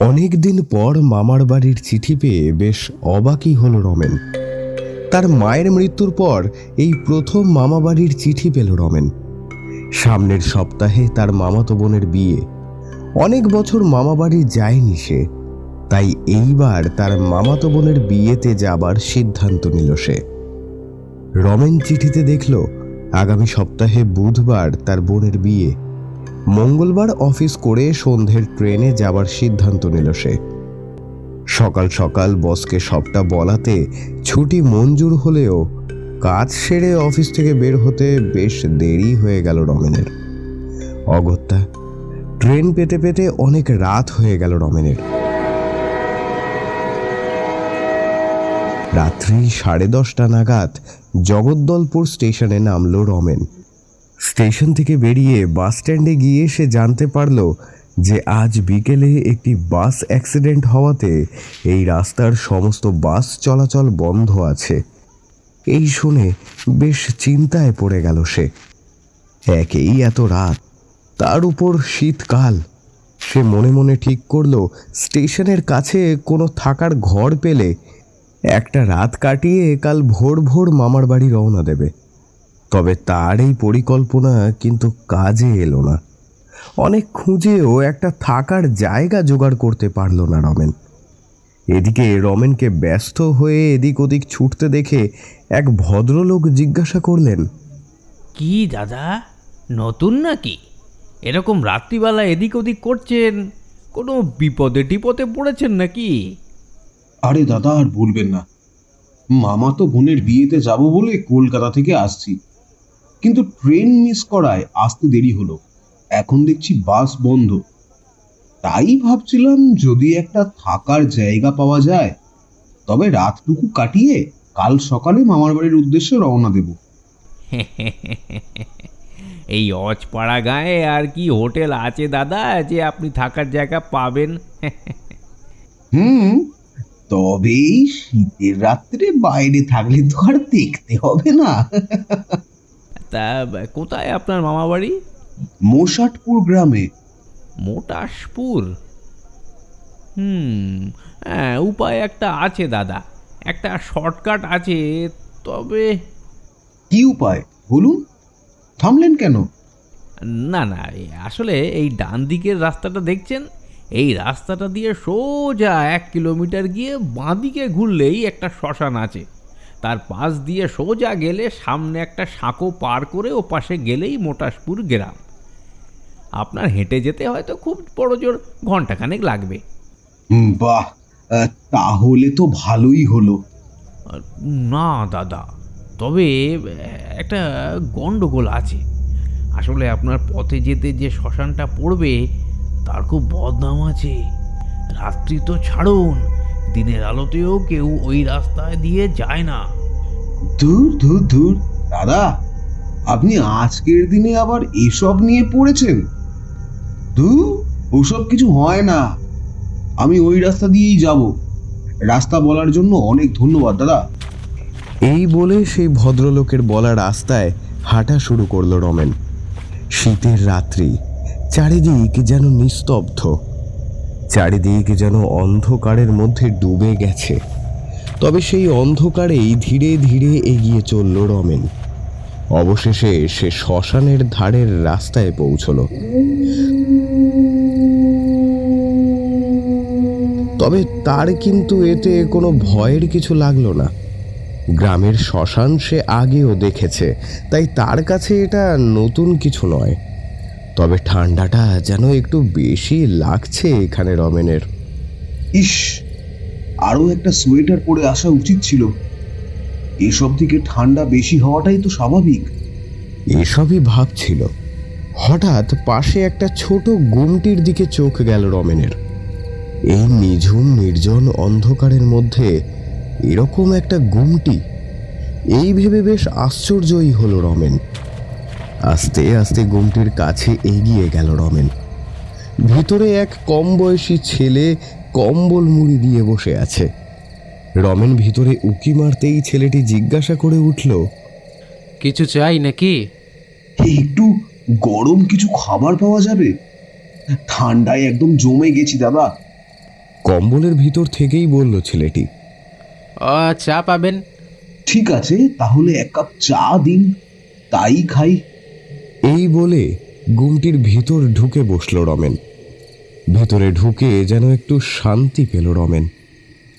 অনেক দিন পর মামার বাড়ির চিঠি পেয়ে বেশ অবাকই হলো রমেন। তার মায়ের মৃত্যুর পর এই প্রথম মামা বাড়ির চিঠি পেল রমেন। সামনের সপ্তাহে তার মামাতো বোনের বিয়ে। অনেক বছর মামা বাড়ি যায়নি সে। তাই এইবার তার মামাতো বোনের বিয়েতে যাবার সিদ্ধান্ত নিল সে। রমেন চিঠিতে দেখল, আগামী সপ্তাহে বুধবার তার বোনের বিয়ে। মঙ্গলবার অফিস করে সন্ধ্যের ট্রেনে যাবার সিদ্ধান্ত নিল সে। সকাল সকাল বসকে সবটা বলাতে ছুটি মঞ্জুর হলেও কাজ সেরে অফিস থেকে বের হতে বেশ দেরি হয়ে গেল রমেনের। অগত্যা, ট্রেন পেতে পেতে অনেক রাত হয়ে গেল রমেনের। রাত্রি সাড়ে দশটা নাগাদ জগদ্দলপুর স্টেশনে নামলো রমেন। স্টেশন থেকে বেরিয়ে বাস স্ট্যান্ডে গিয়ে সে জানতে পারল যে আজ বিকেলে একটি বাস অ্যাক্সিডেন্ট হওয়াতে এই রাস্তার সমস্ত বাস চলাচল বন্ধ আছে। এই শুনে বেশ চিন্তায় পড়ে গেল সে। একেই এত রাত, তার উপর শীতকাল। সে মনে মনে ঠিক করল, স্টেশনের কাছে কোনো থাকার ঘর পেলে একটা রাত কাটিয়ে কাল ভোর ভোর মামার বাড়ি রওনা দেবে। তবে তার এই পরিকল্পনা কিন্তু কাজে এলো না। অনেক খুঁজেও একটা থাকার জায়গা জোগাড় করতে পারল না রমেন। এদিকে রমেনকে ব্যস্ত হয়ে এদিক ওদিক ছুটতে দেখে এক ভদ্রলোক জিজ্ঞাসা করলেন কি দাদা নতুন নাকি? এরকম রাত্রিবেলা এদিক ওদিক করছেন? কোনো বিপদে টিপদে পড়েছেন নাকি? আরে দাদা আর বলবেন না। মামা তো বোনের বিয়েতে যাব বলে কলকাতা থেকে আসছি। কিন্তু ট্রেন মিস করায় আসতে দেরি হলো। এখন দেখছি বাস বন্ধ। তাই ভাবছিলাম যদি একটা থাকার জায়গা পাওয়া যায় তবে রাতটুকু কাটিয়ে কাল সকালে মামার বাড়ির উদ্দেশ্যে রওনা দেব। এই অজপাড়া গায়ে আর কি হোটেল আছে দাদা যে আপনি থাকার জায়গা পাবেন? হুম তবে শীতের রাত্রে বাইরে থাকলে তো আর দেখতে হবে না। তা কোথায় আপনার মামা বাড়ি? মোশাটপুর গ্রামে। মোটাশপুর হুম হ্যাঁ উপায় একটা আছে দাদা। একটা শর্টকাট আছে তবে কি উপায়? বলুন। থামলেন কেন? না না এ আসলে এই ডান দিকের রাস্তাটা দেখছেন? এই রাস্তাটা দিয়ে সোজা এক কিলোমিটার গিয়ে বাঁ দিকে ঘুরলেই একটা শ্মশান আছে। তার পাশ দিয়ে সোজা গেলে সামনে একটা সাঁকো পার করে ও পাশে গেলেই মোটাসপুর গ্রাম। আপনার হেঁটে যেতে হয়তো খুব বড় জোর ঘন্টাখানেক লাগবে। বাহ তাহলে তো ভালোই হলো। না দাদা তবে একটা গন্ডগোল আছে। আসলে আপনার পথে যেতে যে শ্মশানটা পড়বে তার খুব বদনাম আছে। রাত্রি তো ছাড়ুন দিনের আলোতেও কেউ ওই রাস্তায় দিয়ে যায় না। ধুর ধুর ধুর দাদা আপনি আজকের দিনে আবার এসব নিয়ে পড়েছেন? ধুর ওসব কিছু হয় না। আমি ওই রাস্তা দিয়েই যাব। রাস্তা বলার জন্য অনেক ধন্যবাদ দাদা। এই বলে সেই ভদ্রলোকের বলা রাস্তায় হাঁটা শুরু করল রমেন। শীতের রাত্রি চারিদিক যেন নিস্তব্ধ। চারিদিক যেন অন্ধকারের মধ্যে ডুবে গেছে। তবে সেই অন্ধকারেই ধীরে ধীরে এগিয়ে চলল রমেন। অবশেষে সে শ্মশানের ধারের রাস্তায় পৌঁছলো। তবে তার কিন্তু এতে কোনো ভয়ের কিছু লাগল না। গ্রামের শ্মশান সে আগেও দেখেছে, তাই তার কাছে এটা নতুন কিছু নয়। তবে ঠান্ডাটা যেন একটু বেশি লাগছে এখানে রমেনের। ইস আরও একটা সোয়েটার পরে আসা উচিত ছিল। এসব থেকে ঠান্ডা বেশি হওয়াটাই তো স্বাভাবিক। এসবই ভাবছিল। হঠাৎ পাশে একটা ছোট গুমটির দিকে চোখ গেল রমেনের। এই নিঝুম নির্জন অন্ধকারের মধ্যে এরকম একটা গুমটি। এই ভেবে বেশ আশ্চর্যই হলো রমেন। আস্তে আস্তে গুমটির কাছে এগিয়ে গেল রমেন। ভিতরে এক কম বয়সী ছেলে কম্বল মুড়ি দিয়ে বসে আছে। রমেন ভিতরে উকি মারতেই ছেলেটি জিজ্ঞাসা করে উঠল কিছু চাই নাকি? একটু গরম কিছু খাবার পাওয়া যাবে? ঠান্ডায় একদম জমে গেছি দাদা। কম্বলের ভিতর থেকেই বলল ছেলেটি চা পাবেন? ঠিক আছে তাহলে এক কাপ চা দিন। তাই খাই। এই বলে গুমটির ভিতর ঢুকে বসল রমেন। ভেতরে ঢুকে যেন একটু শান্তি পেল রমেন।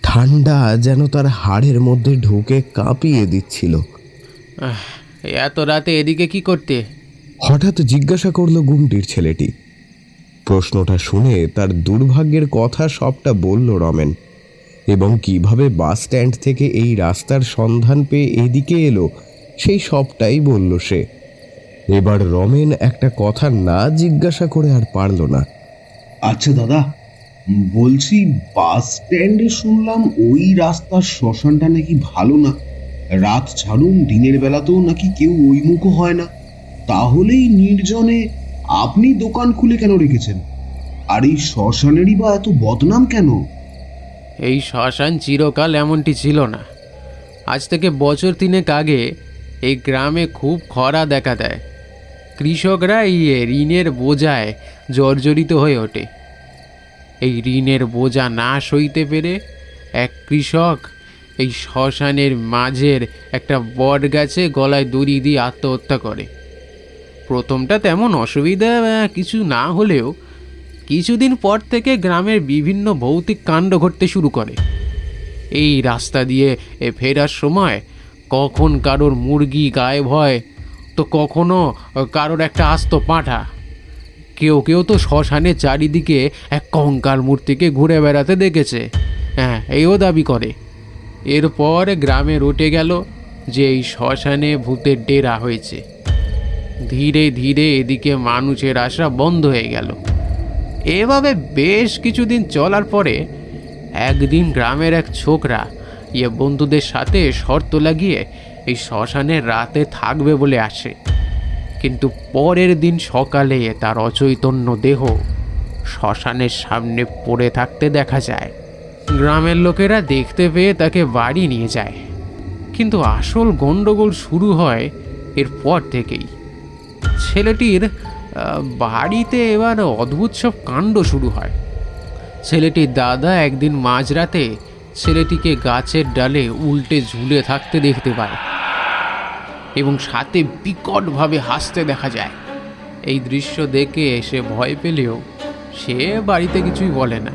ঠান্ডা যেন তার হাড়ের মধ্যে ঢুকে কাঁপিয়ে দিচ্ছিল। এত রাতে এদিকে কি করতে? হঠাৎ জিজ্ঞাসা করল গুমটির ছেলেটি। প্রশ্নটা শুনে তার দুর্ভাগ্যের কথা সবটা বলল রমেন। এবং কীভাবে বাস স্ট্যান্ড থেকে এই রাস্তার সন্ধান পেয়ে এদিকে এলো সেই সবটাই বলল সে। এবার রমেন একটা কথা না জিজ্ঞাসা করে আর পারল না। আচ্ছা দাদা বলছি বাস স্ট্যান্ডে শুনলাম ওই রাস্তার শ্মশানটা নাকি ভালো না। রাত ছাড়ুন দিনের বেলাতেও নাকি কেউ ওই মুখো হয় না। তাহলেই নির্জনে আপনি দোকান খুলে কেন রেখেছেন? আর এই শ্মশানেরই বা এত বদনাম কেন? এই শ্মশান চিরকাল এমনটি ছিল না। আজ থেকে বছর তিনেক আগে এই গ্রামে খুব খরা দেখা দেয়। কৃষকরা এই ঋণের বোঝায় জর্জরিত হয়ে ওঠে। এই ঋণের বোঝা না সইতে পেরে এক কৃষক এই শ্মশানের মাঝের একটা বট গাছে গলায় দড়ি দিয়ে আত্মহত্যা করে। প্রথমটা তেমন অসুবিধা কিছু না হলেও কিছুদিন পর থেকে গ্রামের বিভিন্ন ভৌতিক কাণ্ড ঘটতে শুরু করে। এই রাস্তা দিয়ে ফেরার সময় কখন কারোর মুরগি গায়েব হয় তো কখনো কারোর একটা আস্ত পাঁঠা। কেউ কেউ তো শ্মশানে চারিদিকে এক কঙ্কাল মূর্তিকে ঘুরে বেড়াতে দেখেছে। হ্যাঁ এইও দাবি করে। এরপর গ্রামে রটে গেল যে এই শ্মশানে ভূতের ডেরা হয়েছে। ধীরে ধীরে এদিকে মানুষের আসা বন্ধ হয়ে গেল। এভাবে বেশ কিছুদিন চলার পরে একদিন গ্রামের এক ছোকরা ইয়ে বন্ধুদের সাথে শর্ত লাগিয়ে এই শ্মশানে রাতে থাকবে বলে আসে। কিন্তু পরের দিন সকালে তার অচৈতন্য দেহ শ্মশানের সামনে পড়ে থাকতে দেখা যায়। গ্রামের লোকেরা দেখতে পেয়ে তাকে বাড়ি নিয়ে যায়। কিন্তু আসল গণ্ডগোল শুরু হয় এরপর থেকেই। ছেলেটির বাড়িতে এবার অদ্ভুত সব কাণ্ড শুরু হয়। ছেলেটির দাদা একদিন মাঝরাতে ছেলেটিকে গাছের ডালে উল্টে ঝুলে থাকতে দেখতে পায় এবং সাথে বিকটভাবে হাসতে দেখা যায়। এই দৃশ্য দেখে সে ভয় পেলেও সে বাড়িতে কিছুই বলে না।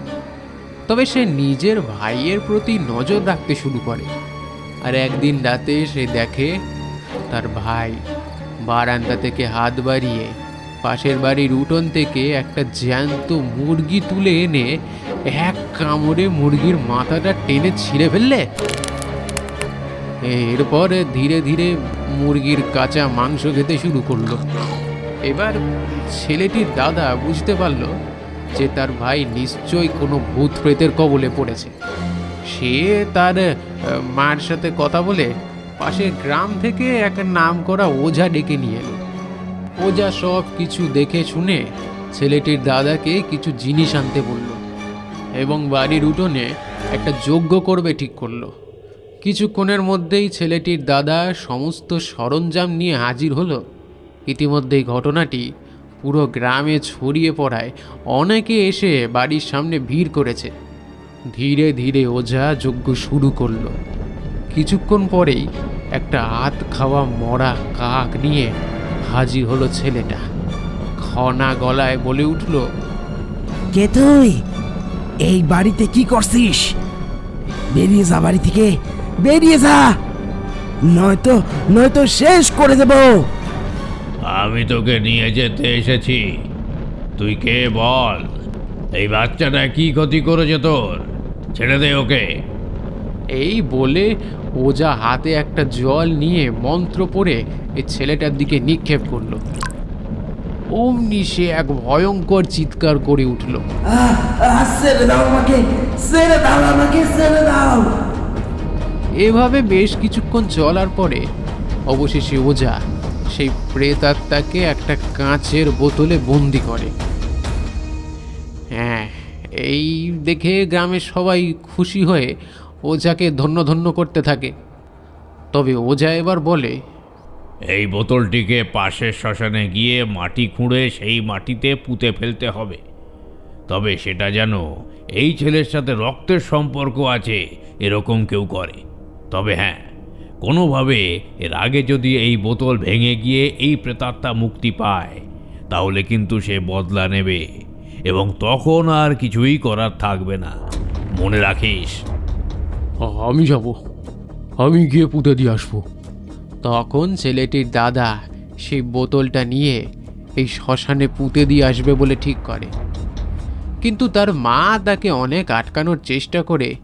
তবে সে নিজের ভাইয়ের প্রতি নজর রাখতে শুরু করে। আর একদিন রাতে সে দেখে তার ভাই বারান্দা থেকে হাত বাড়িয়ে পাশের বাড়ির উঠোন থেকে একটা জ্যান্ত মুরগি তুলে এনে এক কামড়ে মুরগির মাথাটা টেনে ছিঁড়ে ফেললে। এরপর ধীরে ধীরে মুরগির কাঁচা মাংস খেতে শুরু করল। এবার ছেলেটির দাদা বুঝতে পারল যে তার ভাই নিশ্চয়ই কোনো ভূত প্রেতের কবলে পড়েছে। সে তার মার সাথে কথা বলে পাশের গ্রাম থেকে এক নাম করা ওঝা ডেকে নিয়ে এলো। ওঝা সব কিছু দেখে শুনে ছেলেটির দাদাকে কিছু জিনিস আনতে বলল এবং বাড়ির উঠোনে একটা যজ্ঞ করবে ঠিক করল। কিছুক্ষণের মধ্যেই ছেলেটির দাদা সমস্ত সরঞ্জাম নিয়ে হাজির হলো। ইতিমধ্যেই ঘটনাটি পুরো গ্রামে ছড়িয়ে পড়ায় অনেকে এসে বাড়ির সামনে ভিড় করেছে। ধীরে ধীরে ওঝা যজ্ঞ শুরু করল। কিছুক্ষণ পরেই একটা হাত খাওয়া মরা কাক নিয়ে হাজির হলো ছেলেটা। খনা গলায় বলে উঠল কে তুই? এই বাড়িতে কি করছিস? বেরিয়ে যা বাড়ি থেকে বেরিয়ে যা। নয়তো নয়তো শেষ করে দেব। আমি তোকে নিয়ে যেতে এসেছি। তুই কে বল? এই বাচ্চাটা কি ক্ষতি করেছে তোর? ছেড়ে দে ওকে। এই বলে ওজা হাতে একটা জল নিয়ে মন্ত্র পড়ে এই ছেলেটার দিকে নিক্ষেপ করল। অমনি সে এক ভয়ঙ্কর চিৎকার করে উঠল। এভাবে বেশ কিছুক্ষণ চলার পরে অবশেষে ওজা সেই প্রেতাত্মাকে একটা কাঁচের বোতলে বন্দি করে। হ্যাঁ এই দেখে গ্রামের সবাই খুশি হয়ে ওঝাকে ধন্য ধন্য করতে থাকে। তবে ওঝা এবার বলে, এই বোতলটিকে পাশের শ্মশানে গিয়ে মাটি খুঁড়ে সেই মাটিতে পুঁতে ফেলতে হবে। তবে সেটা যেন এই ছেলের সাথে রক্তের সম্পর্ক আছে, এরকম কেউ করে। তবে হ্যাঁ কোনোভাবে এর আগে যদি এই বোতল ভেঙে গিয়ে এই প্রেতাত্মা মুক্তি পায়, তাহলে কিন্তু সে বদলা নেবে। এবং তখন আর কিছুই করার থাকবে না। মনে রাখিস আমি যাব। আমি গিয়ে পুঁতে দিয়ে আসব। তখন ছেলেটির দাদা সেই বোতলটা নিয়ে এই শ্মশানে পুঁতে দিয়ে আসবে বলে ঠিক করে। কিন্তু তার মা তাকে অনেক আটকানোর চেষ্টা করে।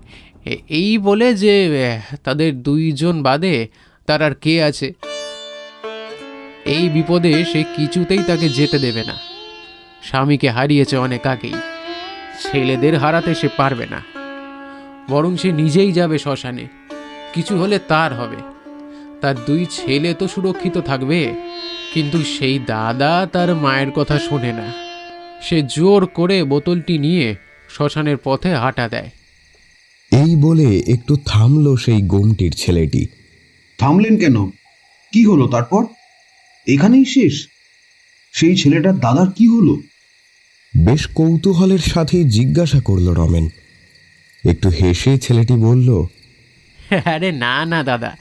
এই বলে যে তাদের দুইজন বাদে তার আর কে আছে। এই বিপদে সে কিছুতেই তাকে যেতে দেবে না। স্বামীকে হারিয়েছে অনেক আগেই। ছেলেদের হারাতে সে পারবে না। বরং সে নিজেই যাবে শ্মশানে। কিছু হলে তার হবে। তার দুই ছেলে তো সুরক্ষিত থাকবে কিন্তু সেই দাদা তার মায়ের কথা শোনে না। সে জোর করে বোতলটি নিয়ে শ্মশানের পথে হাঁটা দেয়। এই বলে একটু থামল সেই গোমটির ছেলেটি। থামলেন কেন? কি হলো তারপর? এখানেই শেষ? সেই ছেলেটার দাদার কি হলো? বেশ কৌতূহলের সাথে জিজ্ঞাসা করল রমেন। একটু হেসে ছেলেটি বলল, আরে না না দাদা,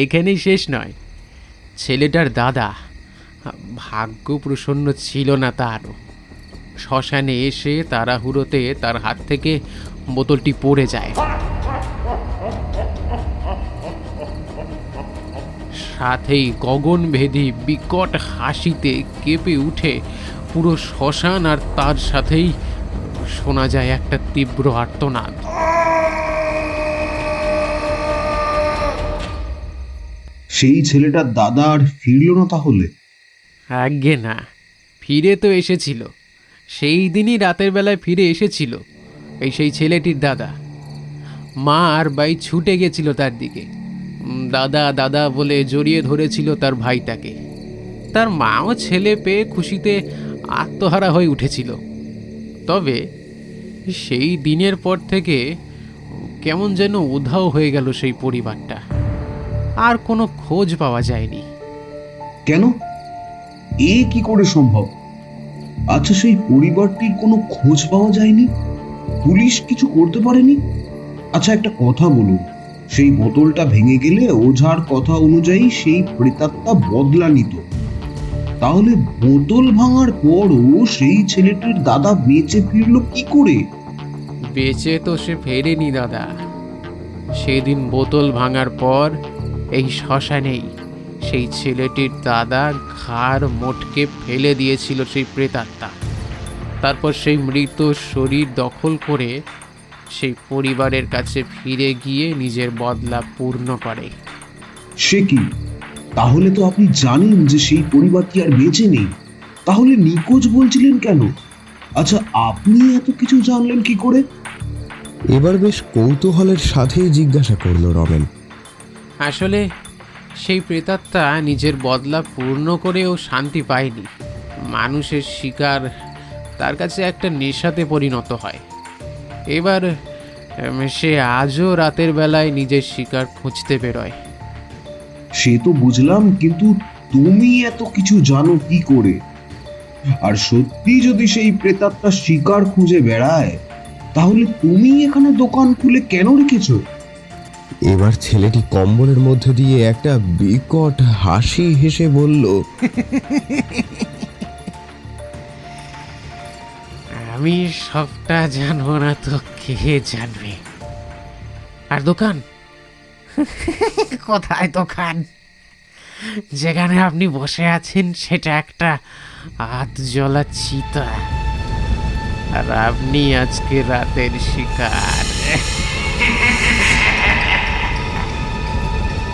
এইখানেই শেষ নয়। ছেলেটার দাদা ভাগ্য প্রসন্ন ছিল না তারও শ্মশানে এসে তাড়াহুড়োতে তার হাত থেকে বোতলটি পড়ে যায়। সাথেই গগনভেদী বিকট হাসিতে কেঁপে উঠে পুরো শ্মশান আর তার সাথেই শোনা যায় একটা তীব্র আর্তনাদ। সেই ছেলেটার দাদা আর ফিরল না তাহলে? আজ্ঞে না ফিরে তো এসেছিল। সেই দিনই রাতের বেলায় ফিরে এসেছিল এই সেই ছেলেটির দাদা। মা আর বাই ছুটে গেছিল তার দিকে। দাদা দাদা বলে জড়িয়ে ধরেছিল তার ভাইটাকে। তার মাও ছেলে পেয়ে খুশিতে আত্মহারা হয়ে উঠেছিল। তবে সেই দিনের পর থেকে কেমন যেন উধাও হয়ে গেল সেই পরিবারটা। আর কোনো খোঁজ পাওয়া যায়নি। কেন? এ কি করে সম্ভব? আচ্ছা সেই পরিবারটির কোনো খোঁজ পাওয়া যায়নি? পুলিশ কিছু করতে পারেনি? আচ্ছা একটা কথা বলুন। সেই বোতলটা ভেঙে গেলে ওঝার কথা অনুযায়ী সেই প্রেতাত্মা বদলা নিত তাহলে বোতল ভাঙার পরও সেই ছেলেটির দাদা বেঁচে ফিরলো কি করে? বেঁচে তো সে ফেরেনি দাদা। সেদিন বোতল ভাঙার পর এই শ্মশানেই সেই ছেলেটির দাদা ঘাড় মোটকে ফেলে দিয়েছিল সেই প্রেতাত্মা। তারপর সেই মৃত শরীর দখল করে সেই পরিবারের কাছে ফিরে গিয়ে নিজের বদলা পূর্ণ করে। সে কি? তাহলে তো আপনি জানেন যে সেই পরিবারটি আর বেঁচে নেই। তাহলে নিখোঁজ বলছিলেন কেন? আচ্ছা আপনি এত কিছু জানলেন কি করে? এবার বেশ কৌতূহলের সাথেই জিজ্ঞাসা করল রমেন। আসলে সেই প্রেতাত্মা নিজের বদলা পূর্ণ করেও শান্তি পায়নি। মানুষের শিকার তার কাছে একটা নেশাতে পরিণত হয়। এবার সে আজও রাতের বেলায় নিজের শিকার খুঁজতে বেরোয়। সে তো বুঝলাম কিন্তু তুমি এত কিছু জানো কি করে? আর সত্যি যদি সেই প্রেতাত্মা শিকার খুঁজে বেড়ায় তাহলে তুমি এখানে দোকান খুলে কেন রেখেছো? এবার ছেলেটি কম্বলের মধ্যে দিয়ে একটা বিকট হাসি হেসে বলল আমি সবটা জানব না তো কে জানবে? আর দোকান? কোথায় দোকান? যেখানে আপনি বসে আছেন, সেটা একটা হাত জ্বলা চিতা। আর আপনি আজকে রাতের শিকার।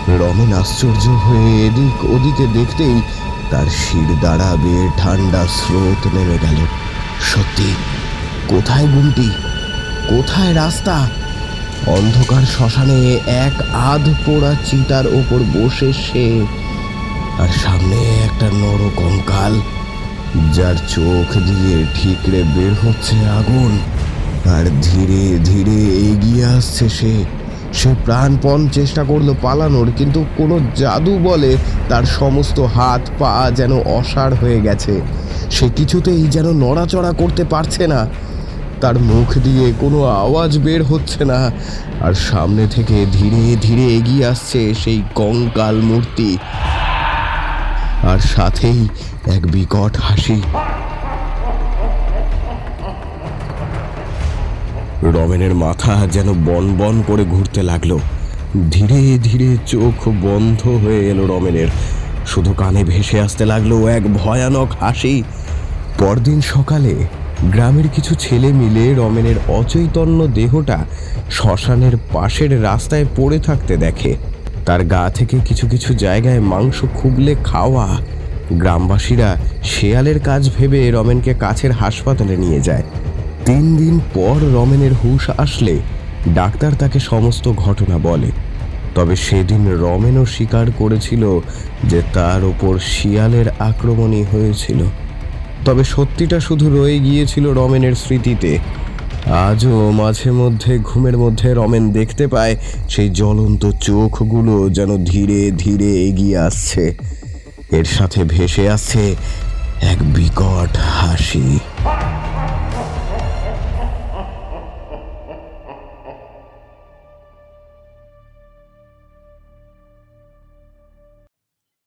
রমেন আশ্চর্য হয়ে এদিক ওদিকে দেখতেই তার শির দ্বারা বেয়ে ঠান্ডা স্রোত নেমে গেল। সত্যি, কোথায় গুমটি? কোথায় রাস্তা? অন্ধকার শ্মশানে এক আধ পোড়া চিতার ওপর বসে সে। আর সামনে একটা নর কঙ্কাল যার চোখ দিয়ে ঠিকরে বের হচ্ছে আগুন। আর ধীরে ধীরে এগিয়ে আসছে সে। সে প্রাণপণ চেষ্টা করল পালানোর, কিন্তু কোনো জাদু বলে তার সমস্ত হাত পা যেন অসাড় হয়ে গেছে। সে কিছুতেই যেন নড়াচড়া করতে পারছে না। তার মুখ দিয়ে কোনো আওয়াজ বের হচ্ছে না। আর সামনে থেকে ধীরে ধীরে এগিয়ে আসছে সেই কঙ্কাল মূর্তি। আর সাথেই এক বিকট হাসি। রমেনের মাথা যেন বন বন করে ঘুরতে লাগল। ধীরে ধীরে চোখ বন্ধ হয়ে এলো রমেনের। শুধু কানে ভেসে আসতে লাগল এক ভয়ানক হাসি। পরদিন সকালে গ্রামের কিছু ছেলে মিলে রমেনের অচৈতন্য দেহটা শ্মশানের পাশের রাস্তায় পড়ে থাকতে দেখে। তার গা থেকে কিছু কিছু জায়গায় মাংস খুবলে খাওয়া। গ্রামবাসীরা শেয়ালের কাজ ভেবে রমেনকে কাছের হাসপাতালে নিয়ে যায়। তিন দিন পর রমেনের হুশ আসলে ডাক্তার তাকে সমস্ত ঘটনা বলে। তবে সেদিন রমেনও স্বীকার করেছিল যে তার ওপর শিয়ালের আক্রমণই হয়েছিল। তবে সত্যিটা শুধু রয়ে গিয়েছিল রমেনের স্মৃতিতে। আজও মাঝে মধ্যে, ঘুমের মধ্যে রমেন দেখতে পায় সেই জ্বলন্ত চোখগুলো যেন ধীরে ধীরে এগিয়ে আসছে। এর সাথে ভেসে আসছে এক বিকট হাসি।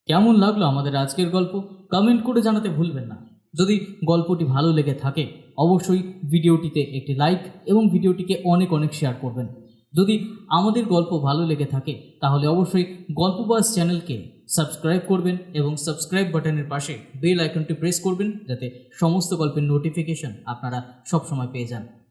কেমন লাগল আমাদের আজকের গল্প? কমেন্ট করে জানাতে ভুলবেন না। যদি গল্পটি ভালো লেগে থাকে, অবশ্যই ভিডিওটিতে একটি লাইক এবং ভিডিওটিকে অনেক অনেক শেয়ার করবেন। যদি আমাদের গল্প ভালো লেগে থাকে, তাহলে অবশ্যই গল্পবাস চ্যানেলকে সাবস্ক্রাইব করবেন এবং সাবস্ক্রাইব বাটনের পাশে বেল আইকনটি প্রেস করবেন, যাতে সমস্ত গল্পের নোটিফিকেশন আপনারা সবসময় পেয়ে যান।